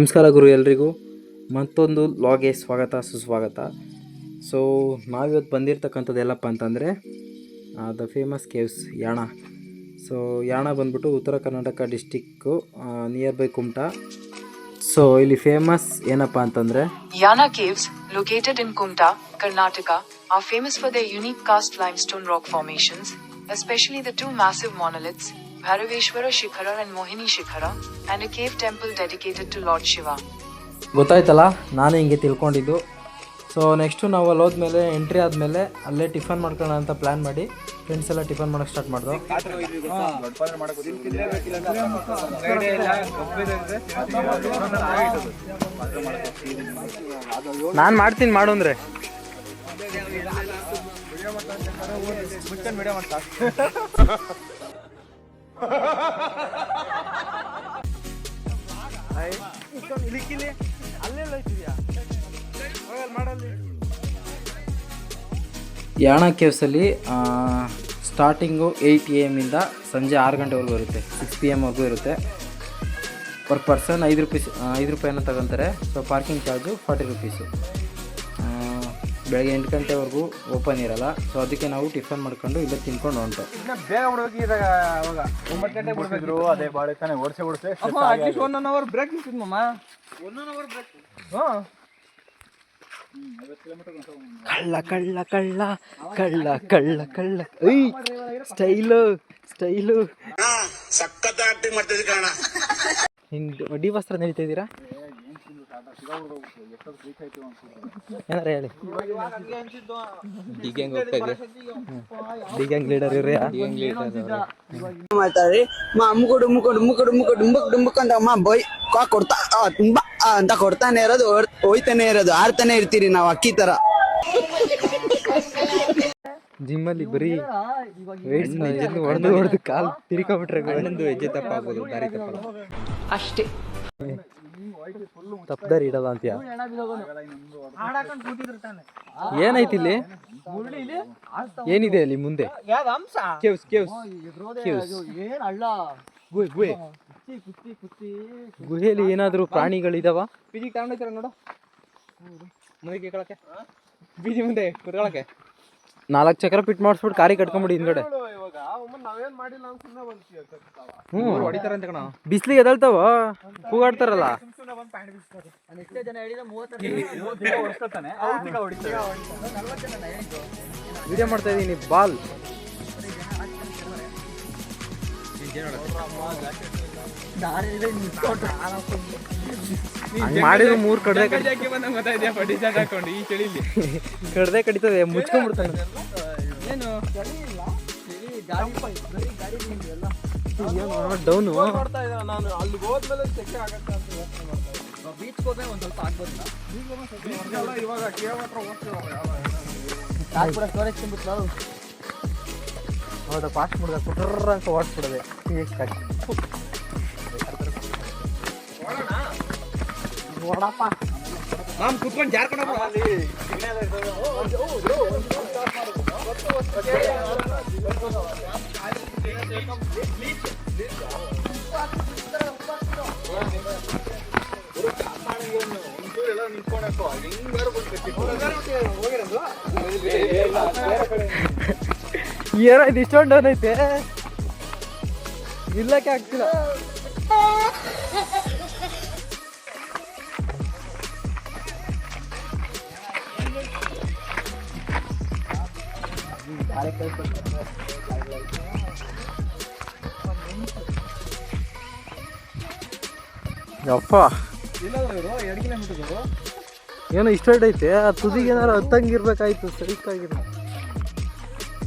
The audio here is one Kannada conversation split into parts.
ನಮಸ್ಕಾರ ಗುರು ಎಲ್ರಿಗೂ. ಮತ್ತೊಂದು ಲಾಗೆ ಸ್ವಾಗತ, ಸುಸ್ವಾಗತ. ಸೊ ನಾವಿವತ್ತು ಬಂದಿರ್ತಕ್ಕಂಥದ್ದು ಎಲ್ಲಪ್ಪ ಅಂತಂದರೆ the famous caves Yana. So Yana ಬಂದ್ಬಿಟ್ಟು Uttara Karnataka district nearby Kumta. So ಇಲ್ಲಿ ಫೇಮಸ್ ಏನಪ್ಪ ಅಂತಂದರೆ, Yana caves located in Kumta, Karnataka are famous for the unique karst limestone rock formations especially the two massive monoliths Bharaveshwara Shikhara and Mohini Shikhara, and a cave temple dedicated to Lord Shiva. ಗೊತ್ತಾಯ್ತಲ್ಲ? ನಾನು ಹಿಂಗೆ ತಿಳ್ಕೊಂಡಿದ್ದು. ಸೊ ನೆಕ್ಸ್ಟು ನಾವು ಅಲ್ಲಿ ಹೋದ್ಮೇಲೆ ಎಂಟ್ರಿ ಆದಮೇಲೆ ಅಲ್ಲೇ ಟಿಫನ್ ಮಾಡ್ಕೊಳ್ಳೋಣ ಅಂತ ಪ್ಲ್ಯಾನ್ ಮಾಡಿ. ಫ್ರೆಂಡ್ಸ್ ಎಲ್ಲ ಟಿಫನ್ ಮಾಡೋಕ್ಕೆ ಸ್ಟಾರ್ಟ್ ಮಾಡಿದ್ರು ನಾನು ಮಾಡ್ತೀನಿ ಮಾಡು ಅಂದರೆ. ಯಾಣ ಕೇವ್ಸಲ್ಲಿ ಸ್ಟಾರ್ಟಿಂಗು ಏಯ್ಟ್ ಎ ಎಮ್ಮಿಂದ ಸಂಜೆ ಆರು ಗಂಟೆವರೆಗೂ ಇರುತ್ತೆ ಸಿಕ್ಸ್ ಪಿ ಎಮ್ವರೆಗೂ ಇರುತ್ತೆ. ಪರ್ ಪರ್ಸನ್ ಐದು ರುಪೀಸ್ ಐದು ರೂಪಾಯಿನ ತಗೊತಾರೆ so parking charge forty rupees ಬೆಳಗ್ಗೆ ಎಂಟು ಗಂಟೆವರೆಗೂ ಓಪನ್ ಇರಲ್ಲ. ಸೊ ಅದಕ್ಕೆ ನಾವು ಟಿಫನ್ ಮಾಡ್ಕೊಂಡು ಇಲ್ಲೇ ತಿನ್ಕೊಂಡು ಹೊಂಟು. ಬೇಗ ಹುಡುಗಿ ಇದಾಗ ಅವಾಗ ಒಂಬತ್ತು ಗಂಟೆ ಬಿಡ್ತಿದ್ರು ಅದೇ ಬಾಳೆ ತಾನೆ ಓಡಿಸಿ ಓಡಿಸಿ at least one hour break ನಿಂತಿದ್ ಮಮ್ಮ ಒನ್ ಅವರ್ ಬ್ರೇಕ್ ಹಾಂ. ಕಳ್ಳ ಕಳ್ಳ ಕಳ್ಳ ಕಳ್ಳ ಕಳ್ಳ ಕಳ್ಳ. ಐ ಸ್ಟೈಲು ಸ್ಟೈಲು ಸಖತ್ ಆಕ್ಟಿಂಗ್ ಮಾಡ್ತಿದ್ದೆ ಕಾರಣ ಹಿಂಗೆ ವಡ್ಡಿ ವಸ್ತ್ರ ನಡೀತಾ ಇದ್ದೀರಾ? ಏನಾರ ಹೇಳಿ? ಲೀಡರ್ ಮಾ ಡುಮ್ಮುಕ್ ಅಂತ ಮಾ ಬೈ ಕಾ ಕೊಡ್ತಾ ಆ, ತುಂಬಾ ಅಂತ ಕೊಡ್ತಾನೆ ಇರೋದು ಹೋಯ್ತಾನೆ ಇರೋದು ಆಡ್ತಾನೆ ಇರ್ತೀರಿ ನಾವು ಅಕ್ಕಿ ತರ. ಜಿಮ್ಮಲ್ಲಿ ಬರೀ ವೇಟ್ಸ್ ಹೊಡೆದು ಹೊಡೆದು ಕಾಲು ತಿರ್ಕೊಬಿಟ್ರೆ ಒಂದು ಹೆಜ್ಜೆ ತಪ್ಪಾಗ್ಬೋದು ದಾರಿ ಅಷ್ಟೇ. ತಪ್ಪದಾರಿ ಇಡಲ್ಲ ಅಂತೀಯ? ಏನಾಯ್ತು ಇಲ್ಲಿ? ಏನಿದೆ ಅಲ್ಲಿ ಮುಂದೆ? ಕೇವ್ಸ್ ಕೇವ್ಸ್ ಅಲ್ಲ ಗುಹೆ ಗುಹೆಯಲ್ಲಿ ಏನಾದರೂ ಪ್ರಾಣಿಗಳಿದಾವ? ಬೀದಿಗೆ ತಗೊಂಡೋಯ್ತಾರ ನೋಡು. ಮುಂದೆ ಕೇಳಕ್ಕೆ. ಬೀದಿ ಮುಂದೆ ಕುತ್ಕೊಳಕ್ಕೆ. ನಾಲ್ಕು ಚಕ್ರ ಪಿಟ್ ಮಾಡಿಸ್ಬಿಟ್ಟು ಕಾರಿ ಕಟ್ಕೊಂಬಿಡಿ ಹಿಂದ್ಗಡೆ. ನಾವೇನ್ ಮಾಡಿಲ್ಲ ಅಂತ ಸುಮ್ಮನೆ ಬಂದ್ವಿ ಹ್ಞೂ ಹೊಡಿತಾರ ಅಂತ ಕಣ. ಬಿಸ್ಲಿಗೆ ಎದಳ್ತಾವ? ಕೂಗಾಡ್ತಾರಲ್ಲ? ಎಷ್ಟೇ ಜನ ಹೇಳಿದ ಮೂವತ್ತು ಹೊಡ್ಸ್ಕೊತಾನೆ ಹೊಡಿತಾರೆ. ವಿಡಿಯೋ ಮಾಡ್ತಾ ಇದೀನಿ ಬಾಲ್. ಮಾಡಿದ್ರು ಮೂರ್ ಕಡ್ದೆ ಕಡಿತದೆ ಮುಚ್ಕೊಂಡ್ಬಿಡ್ತಾನೆ. ಏನು? ಡೌನು? ನೋಡ್ತಾ ಇದ್ದ ನಾನು? ಅಲ್ಲಿ ಹೋದ್ಮೇಲೆ ಚೆಕ್ ಆಗತ್ತೆ ಅಂತ ಯೋಚನೆ ಮಾಡ್ತಾ ಇದ್ದೆ ಬೀಚ್ ಹೋದ್ರೆ ಒಂದ್ ಸ್ವಲ್ಪ ಆಗ್ಬೋದು ಇವಾಗ ಕೇವ್ ಸ್ಟೋರೇಜ್ ತುಂಬಿತ್ತು? ಹೌದಾ ಫಾಸ್ಟ್ ಮುಡ್ದ ಕುಟ್ರ ಅಂತ ಓಡಿಸ್ಬಿಡದೆ. ನಾನು ಕುತ್ಕೊಂಡು ಜಾರ್ಕೊಂಡು ಅಲ್ಲಿ ಏನಾಯ್ತು ಇಷ್ಟೊಂದು ಡನ್ ಐತೆ ನಿಲ್ಲಕ್ಕೆ ಆಗ್ತಿಲ್ಲ ಯಪ್ಪ. ಏನೋ ಇಷ್ಟ ಐತೆ ಆ ತುದಿಗೆ ಏನಾರು ಹತ್ತಂಗಿರ್ಬೇಕಾಯ್ತು ಸರಿಕಾಗಿರ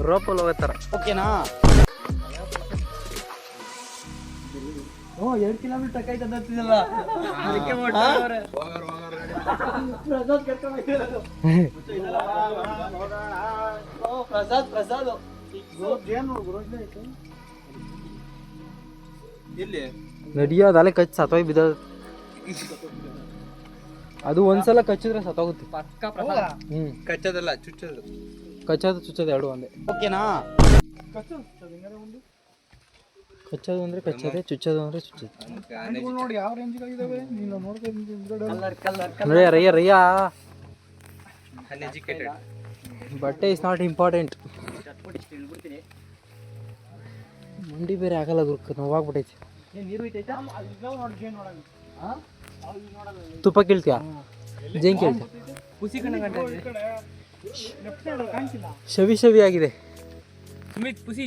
ರೋಪಲ್ಲಿ ಹೋಗತ್ತಾರ ಓಕೆನಾ? ಓ ಎರಡು ಕಿಲೋಮೀಟರ್ ಅದಕ್ಕೆ ಪ್ರಸಾದ್ ಪ್ರಸಾದ್ ಇಲ್ಲಿ? ನಡಿಯೋದು ಅಲ್ಲೇ ಕಚ್ಚಿ ಸತ್ತೋಗಿ ಬಿದ್ದ ಅದು ಒಂದ್ಸಲ ಕಚ್ಚಿದ್ರೆ ಸತ್ತೋಗುತ್ತೆ. ಪಕ್ಕ ಪ್ರಸಾದ್. ಹ್ಮ್. ಕಚ್ಚೋದಲ್ಲ ಚುಚ್ಚೋದು. ಕಚ್ಚೋದು ಚುಚ್ಚೋದು ಎರಡು ಒಂದೇ. ಓಕೆನಾ? ಕಚ್ಚೋದು ಅಂದ್ರೆ ಕಚ್ಚೋದೆ ಚುಚ್ಚೋದು ಅಂದರೆ ಚುಚ್ಚೋದು. ನೋಡಿ ಯಾವ ರೇಂಜ್ ಆಗಿದಾವೆ ನೀನು ರಯ್ಯ ರಯ್ಯ. ಬಟ್ಟೆ ಇಸ್ ನಾಟ್ ಇಂಪಾರ್ಟೆಂಟ್ ಮಂಡಿ ಬೇರೆ ಆಗಲ್ಲ ಗುರುಕ ನೋವಾಗ್ಬಿಟ್ಟೈತಿ ತುಪ್ಪ ಕೇಳ್ತೀಯ? ಜೇನ್ ಕೇಳ್ತೀಯ? ಶವಿ ಶವಿ ಆಗಿದೆ. ಪುಸಿ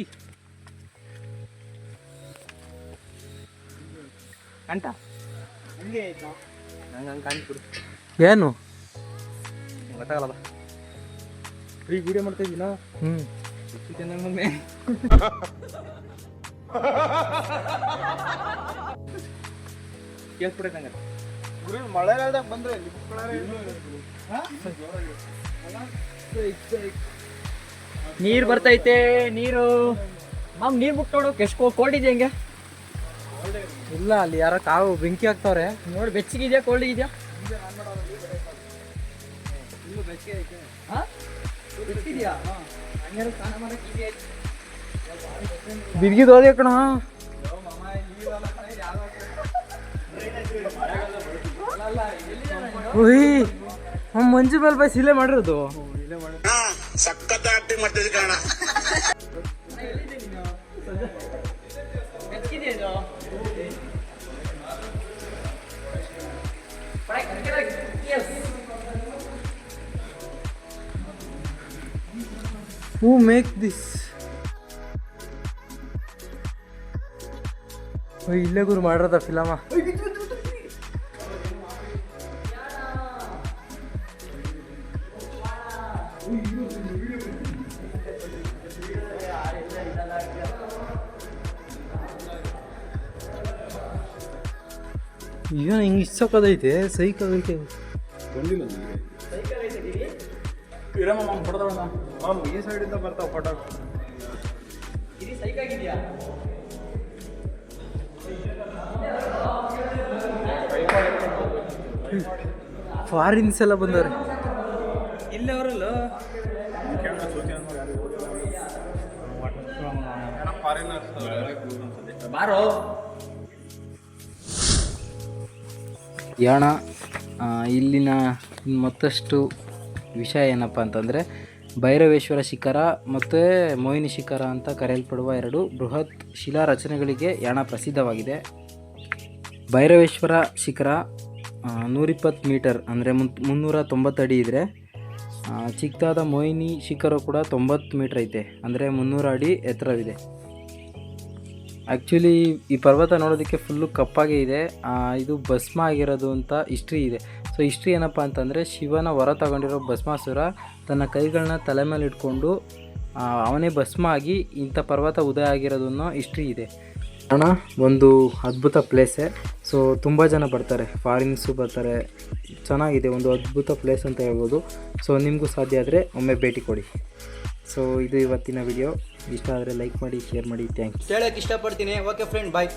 ಏನು? ಗೊತ್ತಾಗಲ್ಲ ಈಗ ವಿಡಿಯೋ ಮಾಡ್ತಾ ಇದ್ದೀನಾ ಹ್ಞೂ ಮಮ್ಮಿ ಕೇಳ್ಸ್ಬಿಡೈತೆ ಹಂಗಾರೆ. ಗುರು ಮಳೆಗಾಲದಾಗ ಬಂದ್ರೆ ನೀರು ಬರ್ತೈತೆ ನೀರು. ಮಾಮ್ ನೀರು ಬಿಟ್ಟು ಕೆಸ್ಕೋ ಕೋಲ್ಡ್ ಇದೆ ಹೆಂಗೆ? ಇಲ್ಲ ಅಲ್ಲಿ ಯಾರೋ ಕಾವು ಬೆಂಕಿ ಹಾಕ್ತವ್ರೆ. ನೋಡಿ ಬೆಚ್ಚಗಿದೆಯಾ ಕೋಲ್ಡ್ ಇದೆಯಾ? ಬಿರ್ಗಿದ್ ಹೋದೆ ಕಣ. ಉಯ್ ಅವ್ನ್ ಮಂಜು ಮೇಲೆ ಬೈ ಸಿಲೆ ಮಾಡಿರೋದು. ಸಖತ್ ಆಕ್ಟಿಂಗ್ ಮಾಡ್ತಿದ್ದೆ ಕಾರಣ ಹೂ ಮೇಕ್ ದಿಸ್ ಇಲ್ಲೇ ಗುರು ಮಾಡಿರೋದ ಫಿಲಮ. ಈಗ ಹಿಂಗೆ ಇಷ್ಟಕ್ಕದೈತೆ ಸೈಕಲ್ ಐತೆ ಇರಮ್ಮ ಮಾಮ್ ಈ ಸೈಡಿಂದ ಬರ್ತಾವ ಫೋಟೋ ಫಾರಿನ್ಸ್ ಎಲ್ಲ ಬಂದವ್ರೆ. ಇಲ್ಲ ಅವರಲ್ಲ? ಬಾರೋ. ಯಾಣ ಇಲ್ಲಿನ ಮತ್ತಷ್ಟು ವಿಷಯ ಏನಪ್ಪ ಅಂತಂದರೆ ಭೈರವೇಶ್ವರ ಶಿಖರ ಮತ್ತು ಮೋಹಿನಿ ಶಿಖರ ಅಂತ ಕರೆಯಲ್ಪಡುವ ಎರಡು ಬೃಹತ್ ಶಿಲಾ ರಚನೆಗಳಿಗೆ ಯಾಣ ಪ್ರಸಿದ್ಧವಾಗಿದೆ. ಭೈರವೇಶ್ವರ ಶಿಖರ ನೂರಿಪ್ಪತ್ತು ಮೀಟರ್ ಅಂದರೆ ಮುನ್ನೂರ ತೊಂಬತ್ತಡಿ ಇದ್ದರೆ ಚಿಕ್ಕದಾದ ಮೋಹಿನಿ ಶಿಖರ ಕೂಡ ತೊಂಬತ್ತು ಮೀಟ್ರ್ ಐತೆ. ಅಂದರೆ ಮುನ್ನೂರು ಅಡಿ ಎತ್ತರವಿದೆ. ಆ್ಯಕ್ಚುಲಿ ಈ ಪರ್ವತ ನೋಡೋದಕ್ಕೆ ಫುಲ್ಲು ಕಪ್ಪಾಗೇ ಇದೆ. ಇದು ಭಸ್ಮ ಆಗಿರೋದು ಅಂತ ಹಿಸ್ಟ್ರಿ ಇದೆ. ಸೊ ಹಿಸ್ಟ್ರಿ ಏನಪ್ಪ ಅಂತಂದರೆ, ಶಿವನ ಹೊರ ತಗೊಂಡಿರೋ ಭಸ್ಮಾಸುರ ತನ್ನ ಕೈಗಳನ್ನ ತಲೆ ಮೇಲೆ ಇಟ್ಕೊಂಡು ಅವನೇ ಭಸ್ಮ ಆಗಿ ಇಂಥ ಪರ್ವತ ಉದಯ ಆಗಿರೋದನ್ನು ಇಷ್ಟು ಹಿಸ್ಟ್ರಿ ಇದೆ. ಅಣ್ಣ ಒಂದು ಅದ್ಭುತ ಪ್ಲೇಸೇ ಸೊ ತುಂಬ ಜನ ಬರ್ತಾರೆ. ಫಾರಿನ್ಸು ಬರ್ತಾರೆ. ಚೆನ್ನಾಗಿದೆ, ಒಂದು ಅದ್ಭುತ ಪ್ಲೇಸ್ ಅಂತ ಹೇಳ್ಬೋದು. ಸೊ ನಿಮಗೂ ಸಾಧ್ಯ ಆದರೆ ಒಮ್ಮೆ ಭೇಟಿ ಕೊಡಿ. ಸೊ ಇದು ಇವತ್ತಿನ ವಿಡಿಯೋ ಇಷ್ಟ ಆದರೆ ಲೈಕ್ ಮಾಡಿ ಶೇರ್ ಮಾಡಿ. ಥ್ಯಾಂಕ್ಸ್ ಕೇಳಕ್ಕೆ ಇಷ್ಟಪಡ್ತೀನಿ. Okay friend bye